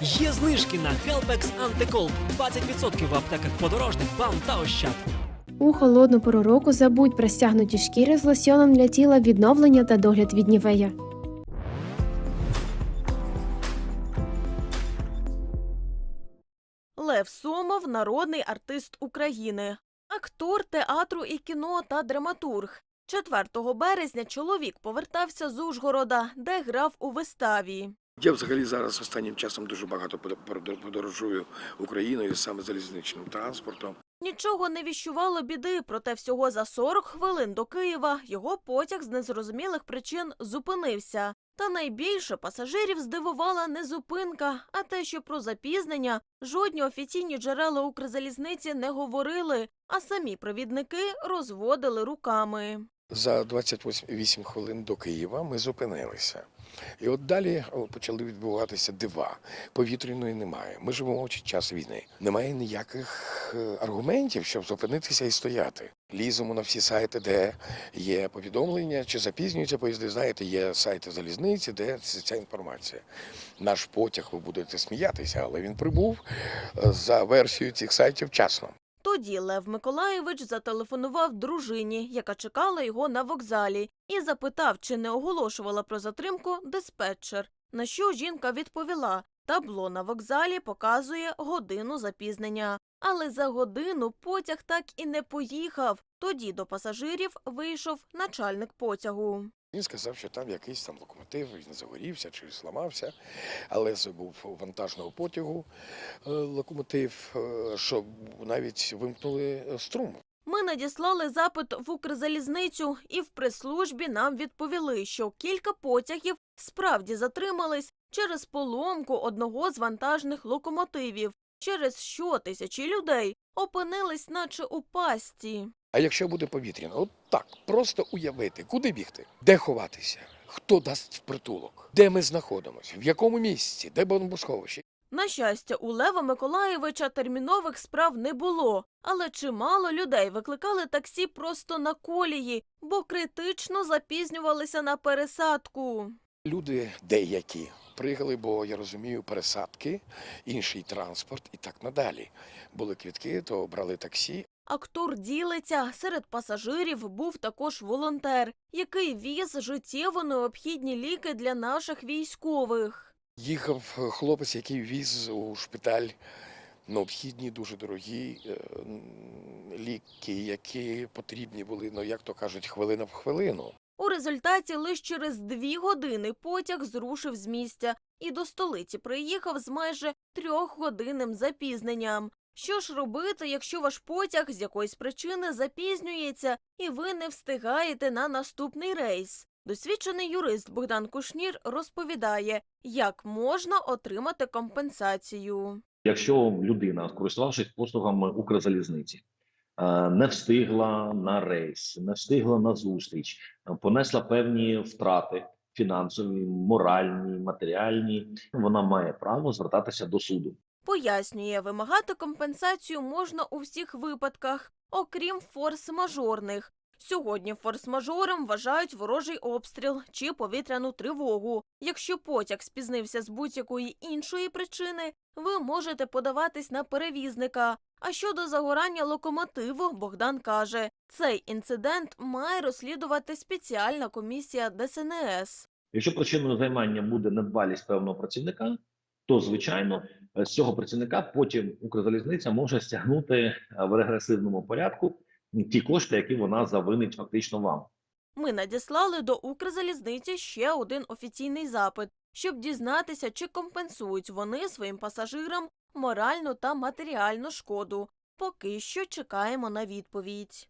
Є знижки на Helpex Антиколд 20% в аптеках подорожних, бам та ощад. У холодну пору року забудь про стягнуті шкіри з лосьоном для тіла відновлення та догляд від нівея. Лев Сомов народний артист України, актор театру і кіно та драматург. 4 березня чоловік повертався з Ужгорода, де грав у виставі. Я взагалі зараз останнім часом дуже багато подо- подо- подорожую Україною саме залізничним транспортом. Нічого не віщувало біди, проте всього за 40 хвилин до Києва його потяг з незрозумілих причин зупинився. Та найбільше пасажирів здивувала не зупинка, а те, що про запізнення жодні офіційні джерела Укрзалізниці не говорили, а самі провідники розводили руками. За 28 хвилин до Києва ми зупинилися. І от далі почали відбуватися дива. Повітряної немає. Ми живемо в час війни. Немає ніяких е, аргументів, щоб зупинитися і стояти. Ліземо на всі сайти, де є повідомлення, чи запізнюються поїзди. Знаєте, є сайти залізниці, де ця інформація. Наш потяг, ви будете сміятися, але він прибув е, за версією цих сайтів вчасно. Тоді Лев Миколаєвич зателефонував дружині, яка чекала його на вокзалі, і запитав, чи не оголошувала про затримку диспетчер. На що жінка відповіла: табло на вокзалі показує годину запізнення. Але за годину потяг так і не поїхав. Тоді до пасажирів вийшов начальник потягу. Він сказав, що там якийсь там локомотив він загорівся чи зламався, але це був вантажного потягу е, локомотив, е, що навіть вимкнули е, струм. Ми надіслали запит в Укрзалізницю, і в прес-службі нам відповіли, що кілька потягів справді затримались через поломку одного з вантажних локомотивів, через що тисячі людей опинились наче у пастці. А якщо буде повітряно, от так, просто уявити, куди бігти, де ховатися, хто дасть притулок, де ми знаходимося, в якому місці, де бомбосховище. На щастя, у Лева Миколаєвича термінових справ не було, але чимало людей викликали таксі просто на колії, бо критично запізнювалися на пересадку. Люди деякі. Приїхали, бо я розумію, пересадки, інший транспорт і так надалі. Були квітки, то брали таксі, Актор ділиться. Серед пасажирів був також волонтер, який віз життєво необхідні ліки для наших військових. Їхав е, хлопець, який віз у шпиталь необхідні, дуже дорогі е, ліки, які потрібні були, ну як то кажуть, хвилина в хвилину. У результаті лише через дві години потяг зрушив з місця і до столиці приїхав з майже трьохгодинним запізненням. Що ж робити, якщо ваш потяг з якоїсь причини запізнюється і ви не встигаєте на наступний рейс? Досвідчений юрист Богдан Кушнір розповідає, як можна отримати компенсацію. Якщо людина, користувавшись послугами Укрзалізниці, е, не встигла на рейс, не встигла на зустріч, е, понесла певні втрати фінансові, моральні, матеріальні, вона має право звертатися до суду. Пояснює, вимагати компенсацію можна у всіх випадках, окрім форс-мажорних. Сьогодні форс-мажором вважають ворожий обстріл чи повітряну тривогу. Якщо потяг спізнився з будь-якої іншої причини, ви можете подаватись на перевізника. А щодо загорання локомотиву, Богдан каже, цей інцидент має розслідувати спеціальна комісія ДСНС. Якщо причиною займання буде недбалість певного працівника, то звичайно е, з цього працівника потім Укрзалізниця може стягнути е, в регресивному порядку ті кошти, які вона завинить фактично вам. Ми надіслали до Укрзалізниці ще один офіційний запит, щоб дізнатися, чи компенсують вони своїм пасажирам моральну та матеріальну шкоду. Поки що чекаємо на відповідь.